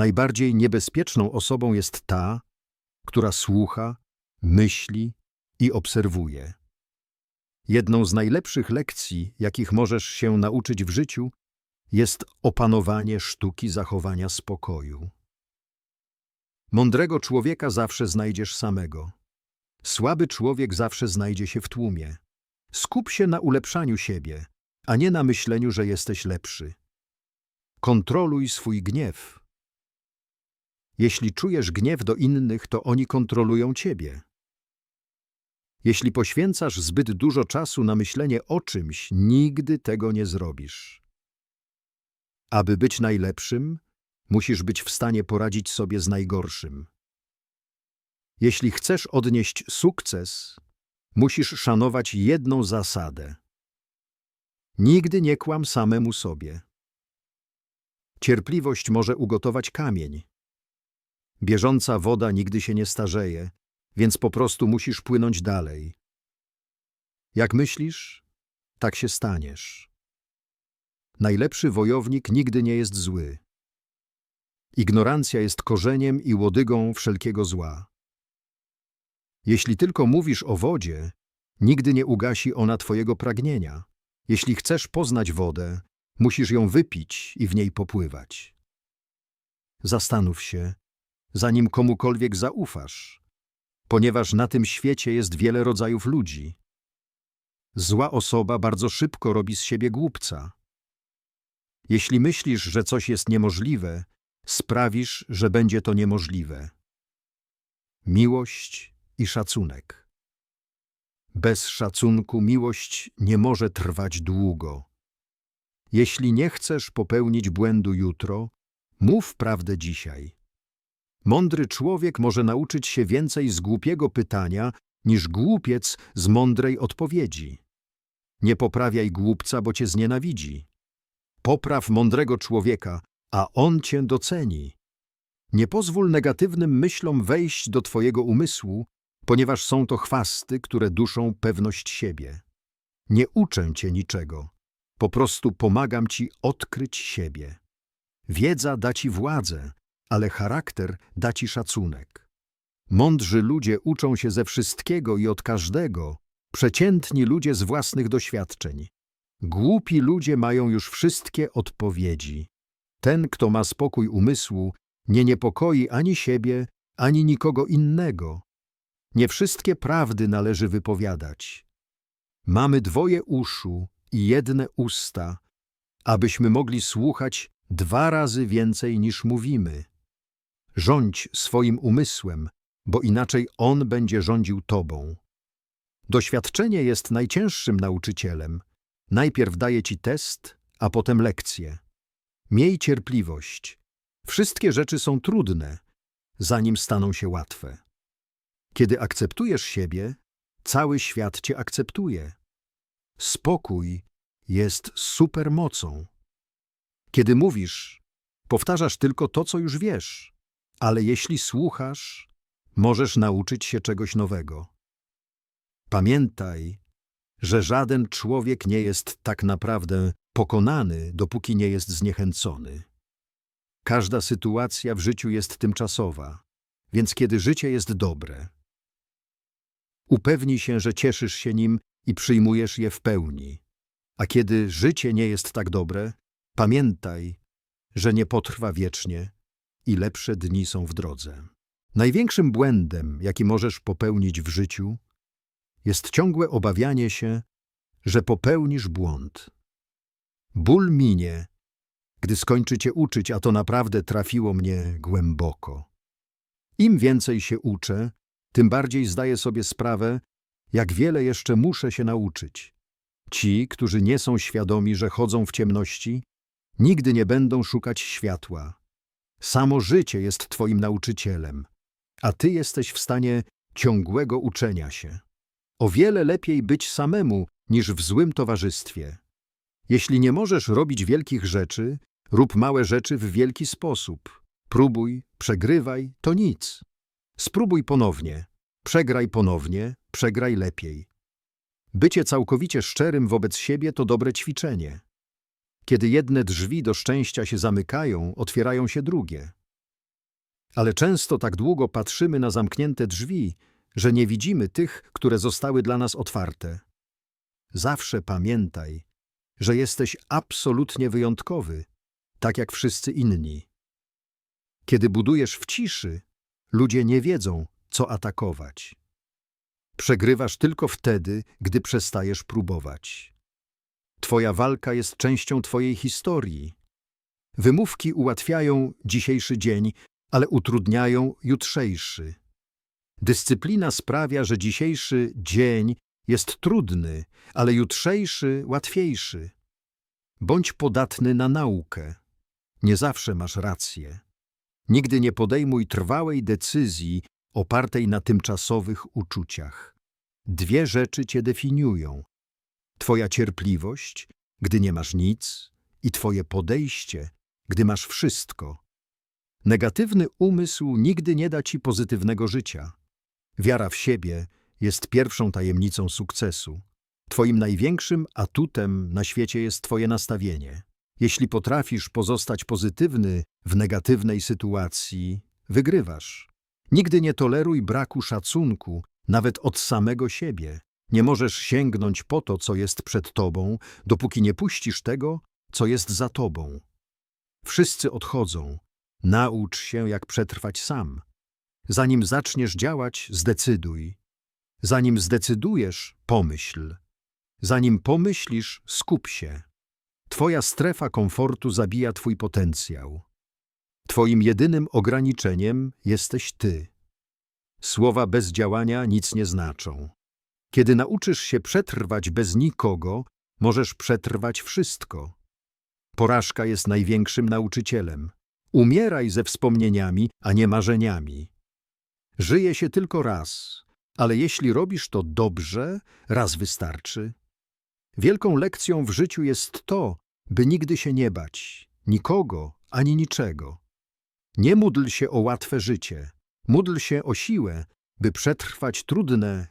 Najbardziej niebezpieczną osobą jest ta, która słucha, myśli i obserwuje. Jedną z najlepszych lekcji, jakich możesz się nauczyć w życiu, jest opanowanie sztuki zachowania spokoju. Mądrego człowieka zawsze znajdziesz samego. Słaby człowiek zawsze znajdzie się w tłumie. Skup się na ulepszaniu siebie, a nie na myśleniu, że jesteś lepszy. Kontroluj swój gniew. Jeśli czujesz gniew do innych, to oni kontrolują ciebie. Jeśli poświęcasz zbyt dużo czasu na myślenie o czymś, nigdy tego nie zrobisz. Aby być najlepszym, musisz być w stanie poradzić sobie z najgorszym. Jeśli chcesz odnieść sukces, musisz szanować jedną zasadę. Nigdy nie kłam samemu sobie. Cierpliwość może ugotować kamień. Bieżąca woda nigdy się nie starzeje, więc po prostu musisz płynąć dalej. Jak myślisz, tak się staniesz. Najlepszy wojownik nigdy nie jest zły. Ignorancja jest korzeniem i łodygą wszelkiego zła. Jeśli tylko mówisz o wodzie, nigdy nie ugasi ona twojego pragnienia. Jeśli chcesz poznać wodę, musisz ją wypić i w niej popływać. Zastanów się, zanim komukolwiek zaufasz, ponieważ na tym świecie jest wiele rodzajów ludzi. Zła osoba bardzo szybko robi z siebie głupca. Jeśli myślisz, że coś jest niemożliwe, sprawisz, że będzie to niemożliwe. Miłość i szacunek. Bez szacunku miłość nie może trwać długo. Jeśli nie chcesz popełnić błędu jutro, mów prawdę dzisiaj. Mądry człowiek może nauczyć się więcej z głupiego pytania niż głupiec z mądrej odpowiedzi. Nie poprawiaj głupca, bo cię znienawidzi. Popraw mądrego człowieka, a on cię doceni. Nie pozwól negatywnym myślom wejść do twojego umysłu, ponieważ są to chwasty, które duszą pewność siebie. Nie uczę cię niczego, po prostu pomagam ci odkryć siebie. Wiedza da ci władzę, ale charakter da ci szacunek. Mądrzy ludzie uczą się ze wszystkiego i od każdego, przeciętni ludzie z własnych doświadczeń. Głupi ludzie mają już wszystkie odpowiedzi. Ten, kto ma spokój umysłu, nie niepokoi ani siebie, ani nikogo innego. Nie wszystkie prawdy należy wypowiadać. Mamy dwoje uszu i jedne usta, abyśmy mogli słuchać dwa razy więcej niż mówimy. Rządź swoim umysłem, bo inaczej on będzie rządził tobą. Doświadczenie jest najcięższym nauczycielem. Najpierw daje ci test, a potem lekcję. Miej cierpliwość. Wszystkie rzeczy są trudne, zanim staną się łatwe. Kiedy akceptujesz siebie, cały świat cię akceptuje. Spokój jest supermocą. Kiedy mówisz, powtarzasz tylko to, co już wiesz, ale jeśli słuchasz, możesz nauczyć się czegoś nowego. Pamiętaj, że żaden człowiek nie jest tak naprawdę pokonany, dopóki nie jest zniechęcony. Każda sytuacja w życiu jest tymczasowa, więc kiedy życie jest dobre, upewnij się, że cieszysz się nim i przyjmujesz je w pełni. A kiedy życie nie jest tak dobre, pamiętaj, że nie potrwa wiecznie i lepsze dni są w drodze. Największym błędem, jaki możesz popełnić w życiu, jest ciągłe obawianie się, że popełnisz błąd. Ból minie, gdy skończy cię uczyć, a to naprawdę trafiło mnie głęboko. Im więcej się uczę, tym bardziej zdaję sobie sprawę, jak wiele jeszcze muszę się nauczyć. Ci, którzy nie są świadomi, że chodzą w ciemności, nigdy nie będą szukać światła. Samo życie jest Twoim nauczycielem, a Ty jesteś w stanie ciągłego uczenia się. O wiele lepiej być samemu niż w złym towarzystwie. Jeśli nie możesz robić wielkich rzeczy, rób małe rzeczy w wielki sposób. Próbuj, przegrywaj, to nic. Spróbuj ponownie. Przegraj ponownie, przegraj lepiej. Bycie całkowicie szczerym wobec siebie to dobre ćwiczenie. Kiedy jedne drzwi do szczęścia się zamykają, otwierają się drugie. Ale często tak długo patrzymy na zamknięte drzwi, że nie widzimy tych, które zostały dla nas otwarte. Zawsze pamiętaj, że jesteś absolutnie wyjątkowy, tak jak wszyscy inni. Kiedy budujesz w ciszy, ludzie nie wiedzą, co atakować. Przegrywasz tylko wtedy, gdy przestajesz próbować. Twoja walka jest częścią Twojej historii. Wymówki ułatwiają dzisiejszy dzień, ale utrudniają jutrzejszy. Dyscyplina sprawia, że dzisiejszy dzień jest trudny, ale jutrzejszy łatwiejszy. Bądź podatny na naukę. Nie zawsze masz rację. Nigdy nie podejmuj trwałej decyzji opartej na tymczasowych uczuciach. Dwie rzeczy cię definiują. Twoja cierpliwość, gdy nie masz nic, i twoje podejście, gdy masz wszystko. Negatywny umysł nigdy nie da ci pozytywnego życia. Wiara w siebie jest pierwszą tajemnicą sukcesu. Twoim największym atutem na świecie jest Twoje nastawienie. Jeśli potrafisz pozostać pozytywny w negatywnej sytuacji, wygrywasz. Nigdy nie toleruj braku szacunku, nawet od samego siebie. Nie możesz sięgnąć po to, co jest przed Tobą, dopóki nie puścisz tego, co jest za Tobą. Wszyscy odchodzą. Naucz się, jak przetrwać sam. Zanim zaczniesz działać, zdecyduj. Zanim zdecydujesz, pomyśl. Zanim pomyślisz, skup się. Twoja strefa komfortu zabija twój potencjał. Twoim jedynym ograniczeniem jesteś ty. Słowa bez działania nic nie znaczą. Kiedy nauczysz się przetrwać bez nikogo, możesz przetrwać wszystko. Porażka jest największym nauczycielem. Umieraj ze wspomnieniami, a nie marzeniami. Żyje się tylko raz, ale jeśli robisz to dobrze, raz wystarczy. Wielką lekcją w życiu jest to, by nigdy się nie bać, nikogo ani niczego. Nie módl się o łatwe życie, módl się o siłę, by przetrwać trudne